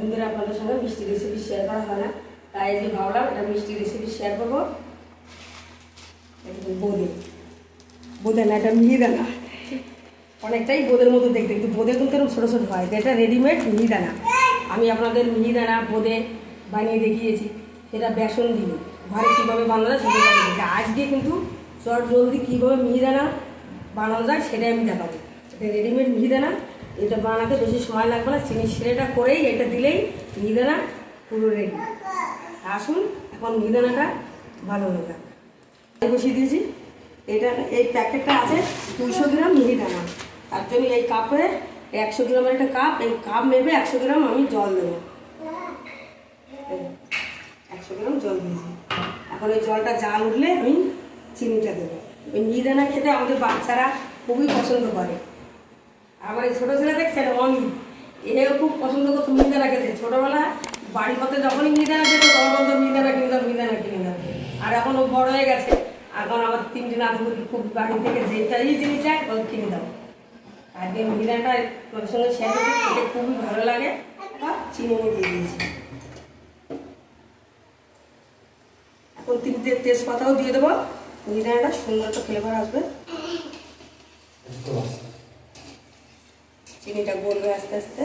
বন্ধুদের আপনাদের সঙ্গে মিষ্টি রেসিপি শেয়ার করা হয় না। তাই যে ভাবলাম, এটা মিষ্টি রেসিপি শেয়ার করব। বোঁদে। বোঁদে না, এটা মিহিদানা। অনেকটাই বোঁদের মতো দেখতে, কিন্তু বোঁদে কিন্তু এরকম ছোটো ছোটো হয়। এটা রেডিমেড মিহিদানা। আমি আপনাদের মিহিদানা বোঁদে বানিয়ে দেখিয়েছি। সেটা বেসন দিয়ে। ঘরে কীভাবে বানানো যায় সেটা বানিয়ে দিয়েছি আজকে কিন্তু চট জলদি কীভাবে মিহিদানা বানানো যায় সেটাই আমি দেখাবো। এটা রেডিমেড মিহিদানা। এটা বানাতে বেশি সময় লাগবে না, চিনি সিরেটা করেই এটা দিলেই মিহিদানা পুরো রেডি আসুন, এখন মিহিদানাটা ভালো হবে বসিয়ে দিয়েছি। এটা, এই প্যাকেটটা আছে দুইশো গ্রাম মিহিদানা তার জন্য এই কাপে একশো গ্রামের একটা কাপ, এই কাপ মেপে একশো গ্রাম আমি জল দেবো। একশো গ্রাম জল দিয়েছি। এখন ওই জলটা জাল উঠলে আমি চিনিটা দেবো। ওই মিহিদানা খেতে আমাদের বাচ্চারা খুবই পছন্দ করে। আবার এই ছোটো ছেলে দেখছেন? অমি এও খুব পছন্দ করতো মিহিদানা খেতে। ছোটোবেলায় বাড়ি পথে যখনই মিহিদানা খেতো তখন বলতো মিহিদানা কিনে দাও মিহিদানা কিনে দাও। আর এখন ও বড় হয়ে গেছে। এখন আবার তিনটে নাতবুকি খুব বাড়ি থেকে যেটাই জিনিস চায় ও কিনে দাও। আজকে মিহিদানাটা তোর সঙ্গে শেয়ার খেতে খুবই ভালো লাগে। বা চিনি দিয়ে দিয়েছি। এখন তিনটে তেজপাতাও দিয়ে দেবো। মিহিদানাটা সুন্দর একটা ফ্লেভার আসবে। চিনিটা গলবে আস্তে আস্তে।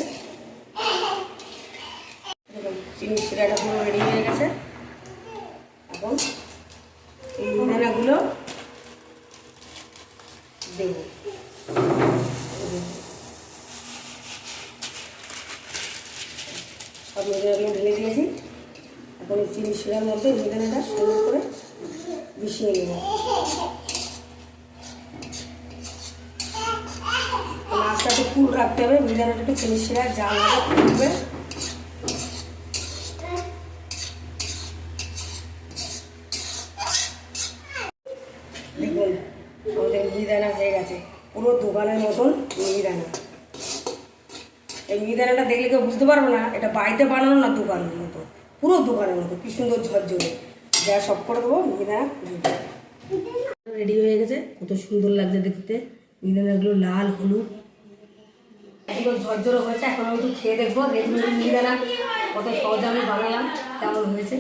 চিনি শিরাটা পুরো রেডি হয়ে গেছে। এবং এই দেব। সব মিহিদানাগুলো ঢেলে দিয়েছি। এখন চিনি শিরার মধ্যে মিহিদানাটা সুন্দর করে মিশিয়ে নেব মাছটা একটু ফুল রাখতে হবে একটু চিনির শিরা জাল দেখুন মিহিদানা হয়ে গেছে। পুরো দোকানের মতন মিহিদানা। মিহিদানাটা দেখলে কেউ বুঝতে পারব না, এটা বাড়িতে বানানো না দোকানের মতো? পুরো দোকানের মতো, কি সুন্দর যা সব করে দেবো, মিহিদানা রেডি হয়ে গেছে, কত সুন্দর লাগছে দেখতে। মিহিদানাগুলো লাল, হলুদ। একদম ঝরঝরে হয়েছে, এখন আমি একটু খেয়ে দেখব রেডিমেড মিহিদানা কত সহজে আমি বানালাম, কেমন হয়েছে?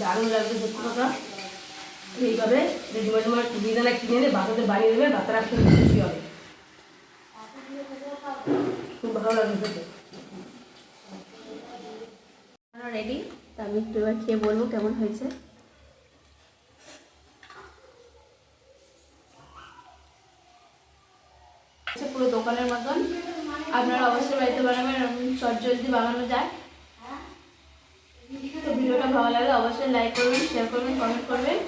দারুণ লাগছে সত্যি কথা। এইভাবে রেডিমেড মাছ মিহিদানা কিনে এনে বাচ্চাদের বানিয়ে দেবে, বাচ্চারা খুব খুশি হবে। খুব ভালো লাগছে রেডি তা আমি একটু এবার খেয়ে বলব কেমন হয়েছে। পুরো দোকানের মতন। আপনারা অবশ্যই বাড়িতে বানাবেন চট জলদি বানানো যায়। তো ভিডিওটা ভালো লাগলে অবশ্যই লাইক করবেন শেয়ার করবেন কমেন্ট করবেন।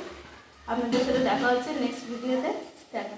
আপনাদের সাথে দেখা হচ্ছে নেক্সট ভিডিওতে দেখা।